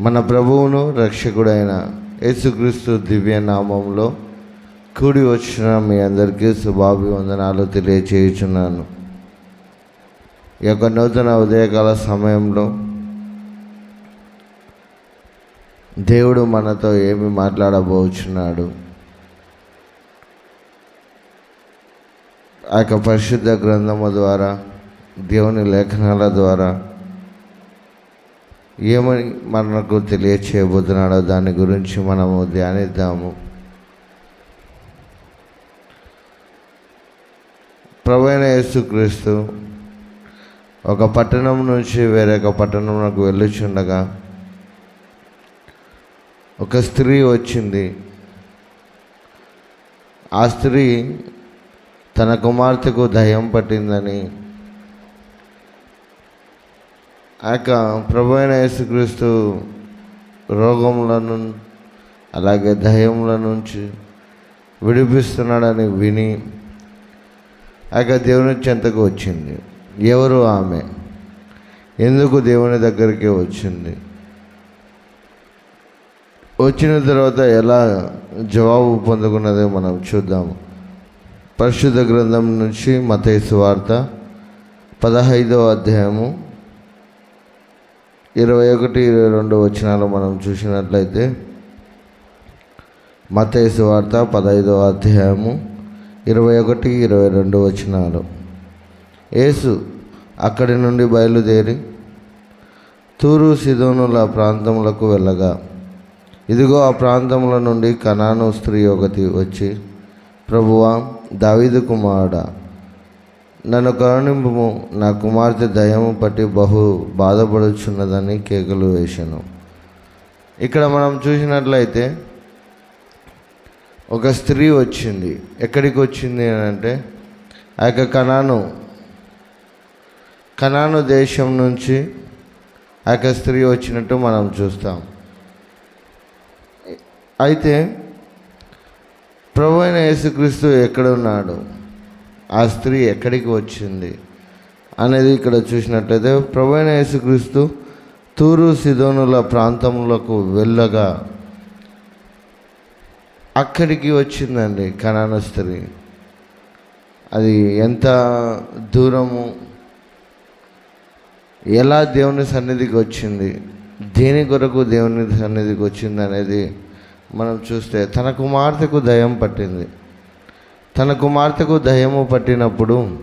మన ప్రభువును రక్షకుడైన యేసుక్రీస్తు దివ్య నామంలో కూడి వచ్చిన మీ అందరికీ శుభాభివందనాలు తెలియచేయుచున్నాను. ఈ యొక్క నూతన ఉదయకాల సమయంలో దేవుడు మనతో ఏమి మాట్లాడబోచున్నాడు? ఆ యొక్క పరిశుద్ధ గ్రంథము ద్వారా దేవుని లేఖనాల ద్వారా ఏమని మనకు తెలియచేయబోతున్నాడో దాని గురించి మనము ధ్యానిద్దాము. ప్రభైన యేసుక్రీస్తు ఒక పట్టణం నుంచి వేరొక పట్టణంలోకి వెళ్ళుచుండగా ఒక స్త్రీ వచ్చింది. ఆ స్త్రీ తన కుమార్తెకు దయ్యం పట్టిందని ఆ యొక్క ప్రభు అయిన యేసుక్రీస్తు రోగములను అలాగే దయ్యముల నుంచి విడిపిస్తున్నాడని విని ఆ యొక్క దేవుని చెంతకు వచ్చింది. ఎవరు ఆమె? ఎందుకు దేవుని దగ్గరికి వచ్చింది? వచ్చిన తర్వాత ఎలా జవాబు పొందుకున్నదో మనం చూద్దాము పరిశుద్ధ గ్రంథం నుంచి మతేసు వార్త పదహైదవ అధ్యాయము ఇరవై ఒకటి ఇరవై రెండు వచనాలు మనం చూసినట్లయితే మతేసు వార్త పదహైదవ అధ్యాయము ఇరవై ఒకటి ఇరవై రెండు వచనాలు. యేసు అక్కడి నుండి బయలుదేరి తూరు సిదోనుల ప్రాంతములకు వెళ్ళగా ఇదిగో ఆ ప్రాంతముల నుండి కనాను స్త్రీ ఒకటి వచ్చి ప్రభువా దావీదు కుమారుడా నన్ను కరుణింపము నా కుమార్తె దయము పట్టి బహు బాధపడుచున్నదని కేకలు వేశాను. ఇక్కడ మనం చూసినట్లయితే ఒక స్త్రీ వచ్చింది. ఎక్కడికి వచ్చింది అని అంటే ఆ యొక్క కణాను కణాను దేశం నుంచి ఆ యొక్క స్త్రీ వచ్చినట్టు మనం చూస్తాం. అయితే ప్రభు అయిన యేసుక్రీస్తు ఎక్కడున్నాడు ఆ స్త్రీ ఎక్కడికి వచ్చింది అనేది ఇక్కడ చూసినట్లయితే ప్రవీణ యేసుక్రీస్తు తూరు సిదోనుల ప్రాంతములకు వెళ్ళగా అక్కడికి వచ్చిందండి కనాన స్త్రీ. అది ఎంత దూరము? ఎలా దేవుని సన్నిధికి వచ్చింది? దేని కొరకు దేవుని సన్నిధికి వచ్చింది అనేది మనం చూస్తే తన కుమార్తెకు దయం పట్టింది. తన కుమార్తెకు దయము పట్టినప్పుడు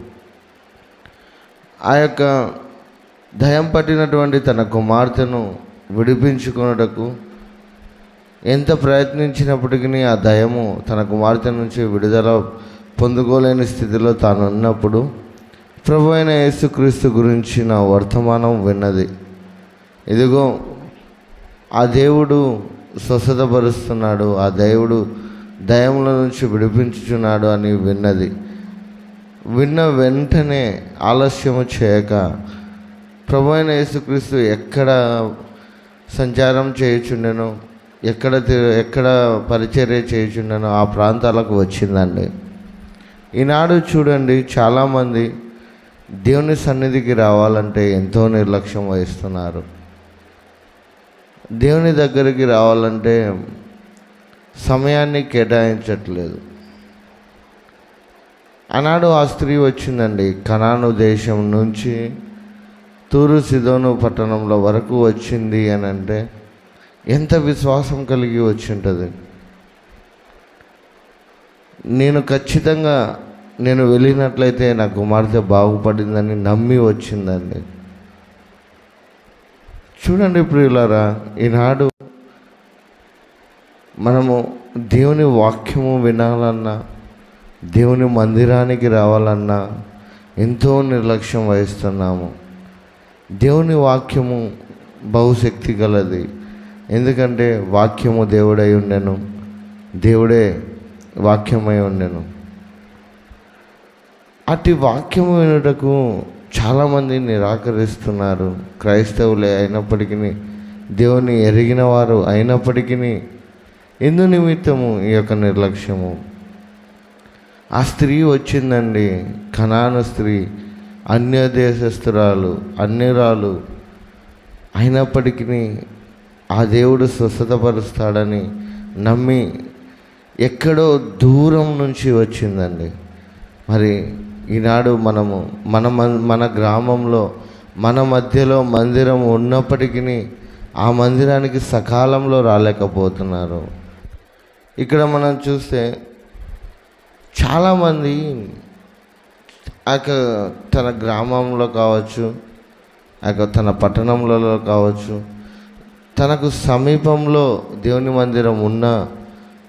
ఆ యొక్క దయం పట్టినటువంటి తన కుమార్తెను విడిపించుకొనుటకు ఎంత ప్రయత్నించినప్పటికీ ఆ దయము తన కుమార్తె నుంచి విడుదల పొందుకోలేని స్థితిలో తాను ఉన్నప్పుడు ప్రభు అయిన యేసుక్రీస్తు నా వర్తమానం విన్నది. ఇదిగో ఆ దేవుడు స్వస్థతపరుస్తున్నాడు ఆ దేవుడు దయముల నుంచి విడిపించుచున్నాడు అని విన్నది. విన్న వెంటనే ఆలస్యము చేయక ప్రభు అయిన యేసుక్రీస్తు ఎక్కడ సంచారం చేయుచుండెను? ఎక్కడ ఎక్కడ పరిచర్య చేయుచుండెనో? ఆ ప్రాంతాలకు వచ్చిందండి. ఈనాడు చూడండి చాలామంది దేవుని సన్నిధికి రావాలంటే ఎంతో నిర్లక్ష్యం వహిస్తున్నారు. దేవుని దగ్గరికి రావాలంటే సమయాన్ని కేటాయించట్లేదు. ఆనాడు ఆ స్త్రీ వచ్చిందండి. కనాను దేశం నుంచి తూరు సిదోను పట్టణంలో వరకు వచ్చింది అని అంటే ఎంత విశ్వాసం కలిగి వచ్చి ఉంటుంది నేను ఖచ్చితంగా నేను వెళ్ళినట్లయితే నా కుమార్తె బాగుపడిందని నమ్మి వచ్చిందండి. చూడండి ప్రియులారా ఈనాడు మనము దేవుని వాక్యము వినాలన్నా దేవుని మందిరానికి రావాలన్నా ఎంతో నిర్లక్ష్యం వహిస్తున్నాము. దేవుని వాక్యము బహుశక్తి గలది. ఎందుకంటే వాక్యము దేవుడై ఉండెను. దేవుడే వాక్యమై ఉండెను. అటు వాక్యము వినుటకు చాలామంది నిరాకరిస్తున్నారు. క్రైస్తవులే అయినప్పటికీ దేవుని ఎరిగిన వారు అయినప్పటికీ ఎందు నిమిత్తము ఈ యొక్క నిర్లక్ష్యము? ఆ స్త్రీ వచ్చిందండి కనాను స్త్రీ అన్య దేశస్థురాలు అన్యురాలు. అయినప్పటికీ ఆ దేవుడు స్వస్థతపరుస్తాడని నమ్మి ఎక్కడో దూరం నుంచి వచ్చిందండి. మరి ఈనాడు మనము మన మన గ్రామంలో మన మధ్యలో మందిరం ఉన్నప్పటికీ ఆ మందిరానికి సకాలంలో రాలేకపోతున్నారు. ఇక్కడ మనం చూస్తే చాలామంది ఆ యొక్క తన గ్రామంలో కావచ్చు ఆ యొక్క తన పట్టణంలో కావచ్చు తనకు సమీపంలో దేవుని మందిరం ఉన్న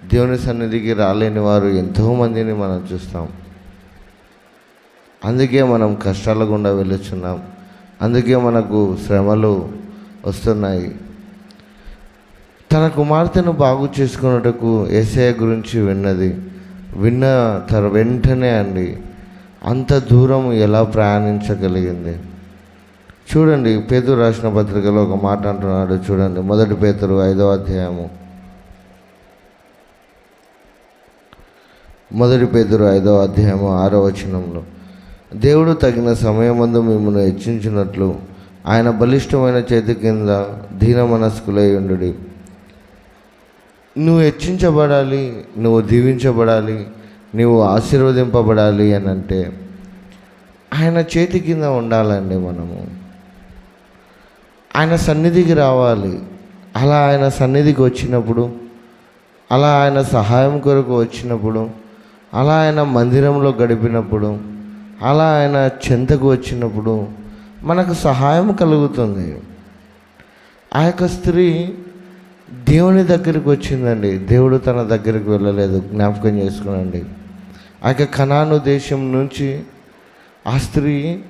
దేవుని సన్నిధికి రాలేని వారు ఎంతోమందిని మనం చూస్తాం. అందుకే మనం కష్టాల గుండా వెళ్ళుచున్నాం అందుకే మనకు శ్రమలు వస్తున్నాయి. తన కుమార్తెను బాగు చేసుకున్నటకు ఏసఐ గురించి విన్నది. విన్న తర వెంటనే అండి అంత దూరం ఎలా ప్రయాణించగలిగింది? చూడండి పేతురు రాసిన పత్రికలో ఒక మాట అంటున్నాడు చూడండి మొదటి పేతురు ఐదవ అధ్యాయము. మొదటి పేతురు ఐదవ అధ్యాయము ఆరో వచనంలో దేవుడు తగిన సమయమందు మిమ్మల్ని హెచ్చించినట్లు ఆయన బలిష్టమైన చేతి కింద దీన మనస్కులై ఉండు నువ్వు హెచ్చించబడాలి నువ్వు దీవించబడాలి నువ్వు ఆశీర్వదింపబడాలి అని అంటే ఆయన చేతి కింద ఉండాలండి మనము. ఆయన సన్నిధికి రావాలి. అలా ఆయన సన్నిధికి వచ్చినప్పుడు అలా ఆయన సహాయం కొరకు వచ్చినప్పుడు అలా ఆయన మందిరంలో గడిపినప్పుడు అలా ఆయన చెంతకు వచ్చినప్పుడు మనకు సహాయం కలుగుతుంది. ఆ యొక్క స్త్రీ దేవుని దగ్గరికి వచ్చిందండి. దేవుడు తన దగ్గరికి వెళ్ళలేదు. జ్ఞాపకం చేసుకునండి. ఆ యొక్క కనాను దేశం నుంచి ఆ స్త్రీ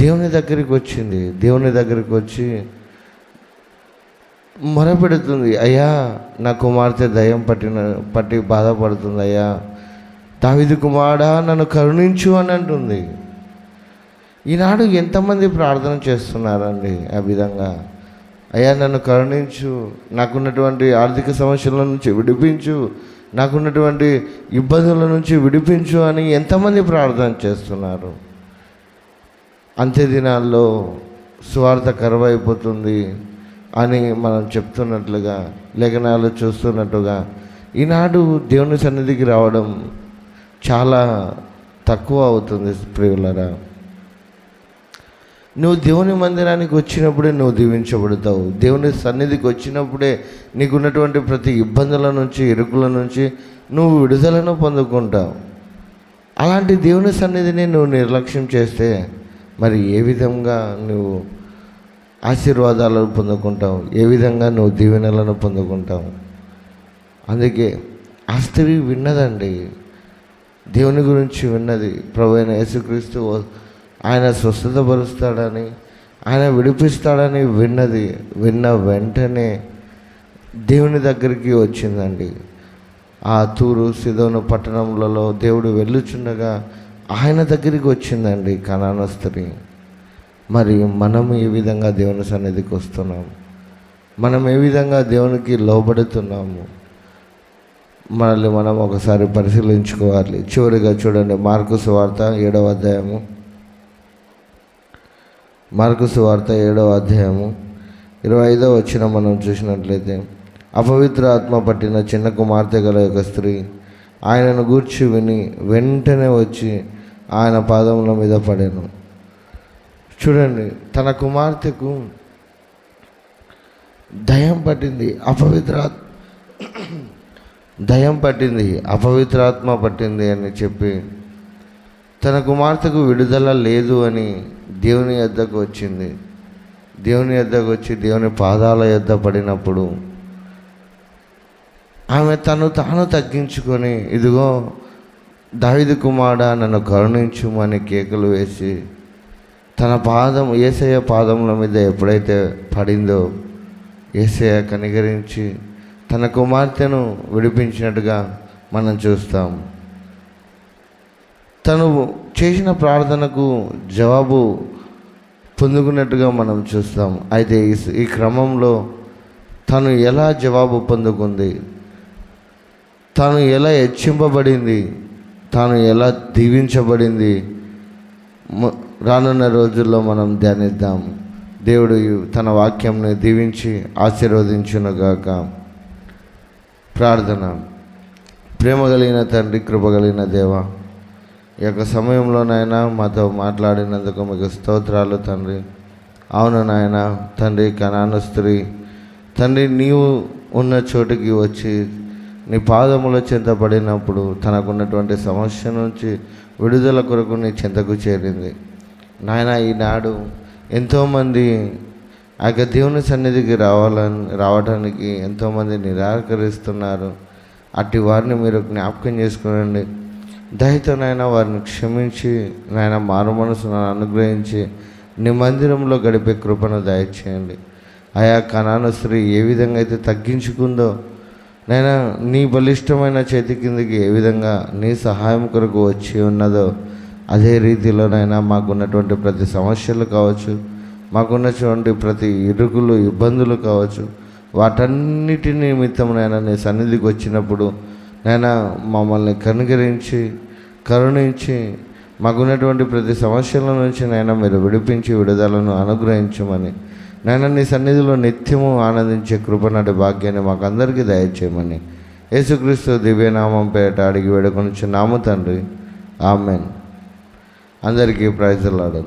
దేవుని దగ్గరికి వచ్చింది. దేవుని దగ్గరికి వచ్చి మొరపెడుతుంది. అయ్యా నా కుమార్తె దయం పట్టిన పట్టి బాధపడుతుంది. అయ్యా దావిది కుమారుడా నన్ను కరుణించు అని అంటుంది. ఈనాడు ఎంతమంది ప్రార్థన చేస్తున్నారండి ఆ విధంగా? అయ్యా నన్ను కరుణించు. నాకున్నటువంటి ఆర్థిక సమస్యల నుంచి విడిపించు. నాకున్నటువంటి ఇబ్బందుల నుంచి విడిపించు అని ఎంతమంది ప్రార్థన చేస్తున్నారు. అంత్య దినాల్లో స్వార్థ కరువైపోతుంది అని మనం చెప్తున్నట్లుగా లేఖనాలు చూస్తున్నట్టుగా ఈనాడు దేవుని సన్నిధికి రావడం చాలా తక్కువ అవుతుంది ప్రియులరా. నువ్వు దేవుని మందిరానికి వచ్చినప్పుడే నువ్వు దీవించబడతావు. దేవుని సన్నిధికి వచ్చినప్పుడే నీకున్నటువంటి ప్రతి ఇబ్బందుల నుంచి ఇరుకుల నుంచి నువ్వు విడుదలను పొందుకుంటావు. అలాంటి దేవుని సన్నిధిని నువ్వు నిర్లక్ష్యం చేస్తే మరి ఏ విధంగా నువ్వు ఆశీర్వాదాలను పొందుకుంటావు? ఏ విధంగా నువ్వు దీవెనలను పొందుకుంటావు? అందుకే ఆ స్త్రీ విన్నదండి. దేవుని గురించి విన్నది. ప్రభు అయిన యేసుక్రీస్తు ఆయన స్వస్థతపరుస్తాడని ఆయన విడిపిస్తాడని విన్నది విన్న వెంటనే దేవుని దగ్గరికి వచ్చిందండి. ఆ తూరు సిదోను పట్టణములలో దేవుడు వెళ్ళుచుండగా ఆయన దగ్గరికి వచ్చిందండి కనాన స్త్రీ. మరి మనం ఏ విధంగా దేవుని సన్నిధికి వస్తున్నాం? మనం ఏ విధంగా దేవునికి లోబడుతున్నాము? మనల్ని మనం ఒకసారి పరిశీలించుకోవాలి. చివరిగా చూడండి మార్కు వార్త ఏడవ అధ్యాయము మార్కు సువార్త ఏడవ అధ్యాయము ఇరవై ఐదవ వచ్చిన మనం చూసినట్లయితే అపవిత్ర ఆత్మ పట్టిన చిన్న కుమార్తె గల యొక్క స్త్రీ ఆయనను గూర్చి విని వెంటనే వచ్చి ఆయన పాదముల మీద పడాను. చూడండి తన కుమార్తెకు దయం పట్టింది అపవిత్ర దయం పట్టింది అపవిత్రాత్మ పట్టింది అని చెప్పి తన కుమార్తెకు విడుదల లేదు అని దేవుని యొద్దకు వచ్చింది. దేవుని యొద్దకు వచ్చి దేవుని పాదాల యొద్ద పడినప్పుడు ఆమె తను తాను తగ్గించుకొని ఇదిగో దావిది కుమార నన్ను కరుణించుమని కేకలు వేసి తన పాదం ఏసయ్య పాదముల మీద ఎప్పుడైతే పడిందో ఏసయ్య కనికరించి తన కుమార్తెను విడిపించినట్టుగా మనం చూస్తాం. తను చేసిన ప్రార్థనకు జవాబు పొందుకున్నట్టుగా మనం చూస్తాం. అయితే ఈ క్రమంలో తను ఎలా జవాబు పొందుకుంది? తాను ఎలా హెచ్చింపబడింది? తాను ఎలా దీవించబడింది? రానున్న రోజుల్లో మనం ధ్యానిద్దాం. దేవుడు తన వాక్యంని దీవించి ఆశీర్వదించునుగాక. ప్రార్థన. ప్రేమ కలిగిన తండ్రి కృప కలిగిన దేవ ఈ యొక్క సమయంలోనైనా మాతో మాట్లాడినందుకు మీకు స్తోత్రాలు తండ్రి. అవును నాయన తండ్రి కనాను స్త్రీ తండ్రి నీవు ఉన్న చోటుకి వచ్చి నీ పాదముల చింతపడినప్పుడు తనకున్నటువంటి సమస్య నుంచి విడుదల కొరకు నీ చింతకు చేరింది. నాయన ఈనాడు ఎంతోమంది ఆ యొక్క దేవుని సన్నిధికి రావాలని రావడానికి ఎంతోమంది నిరాకరిస్తున్నారు. అట్టి వారిని మీరు జ్ఞాపకం చేసుకునండి. దయతో వారిని క్షమించి నాయన మారు మనసును అనుగ్రహించి నీ మందిరంలో గడిపే కృపను దయచేయండి. ఆయా కణాను స్త్రీ ఏ విధంగా అయితే తగ్గించుకుందో నైనా నీ బలిష్టమైన చేతి కిందకి ఏ విధంగా నీ సహాయం కొరకు వచ్చి ఉన్నదో అదే రీతిలోనైనా మాకున్నటువంటి ప్రతి సమస్యలు కావచ్చు మాకున్నటువంటి ప్రతి ఇరుకులు ఇబ్బందులు కావచ్చు వాటన్నిటి నిమిత్తమునైనా నీ సన్నిధికి వచ్చినప్పుడు నైనా మమ్మల్ని కనుగరించి కరుణించి మాకున్నటువంటి ప్రతి సమస్యల నుంచి నైనా మీరు విడిపించి విడుదలను అనుగ్రహించమని నైనా నీ సన్నిధిలో నిత్యము ఆనందించే కృపనాటి భాగ్యాన్ని మాకు అందరికీ దయచేయమని యేసుక్రీస్తు దివ్యనామం పేట అడిగి వేడుకొని నాము తండ్రి. ఆమెన్. అందరికీ ప్రైజులాడదు